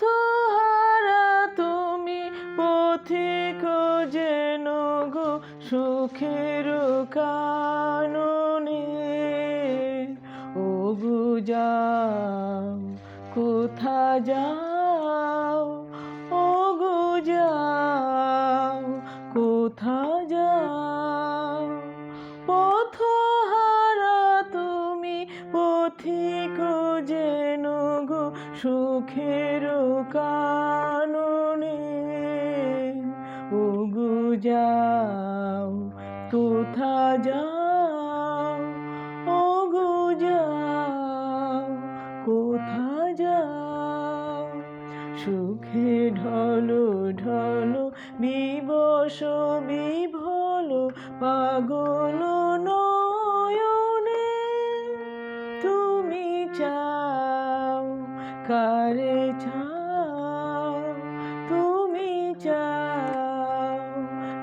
পথহারা তুমি পথিক যেন গো সুখের কাননে। ও গো যাও, কোথা যাও? ও গো যাও, কোথা যাও? পথহারা তুমি পথিক গো সুখের কাননে ও গো যাও, কোথা যাও ও গো যাও, কোথা যাও? সুখে ঢলো ঢলো বিবস বিভল, পাগল কারে চাও তুমি চাও,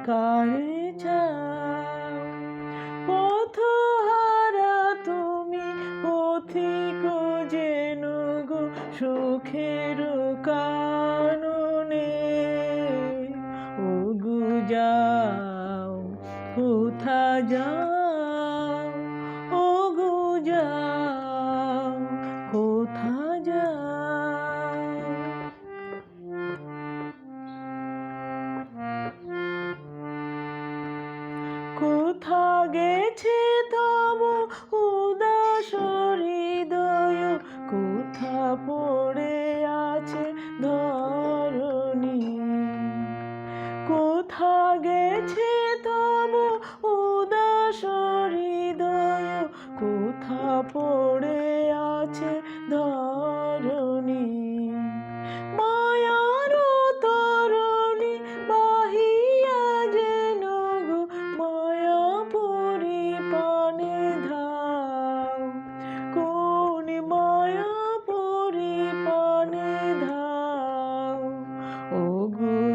কারে চাও পথহারা তুমি পথিক যেন গো সুখের কাননে। ও গু যাও, কোথা যাও? ও গু যাও, কোথা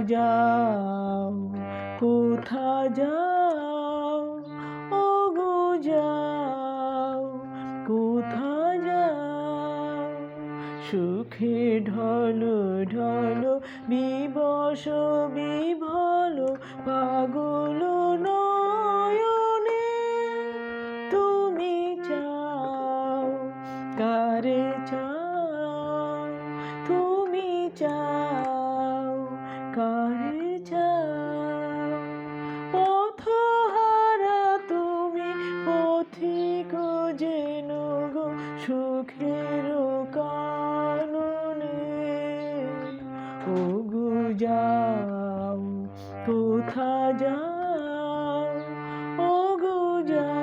যাও কোথা যাও? ও গো যাও কোথা যাও? সুখে ঢল, ঢলো বিবশ বিভল, পাগল নয়নে তুমি চাও, কারে চাও? ওগো যাও কোথা যাও? ওগো যাও।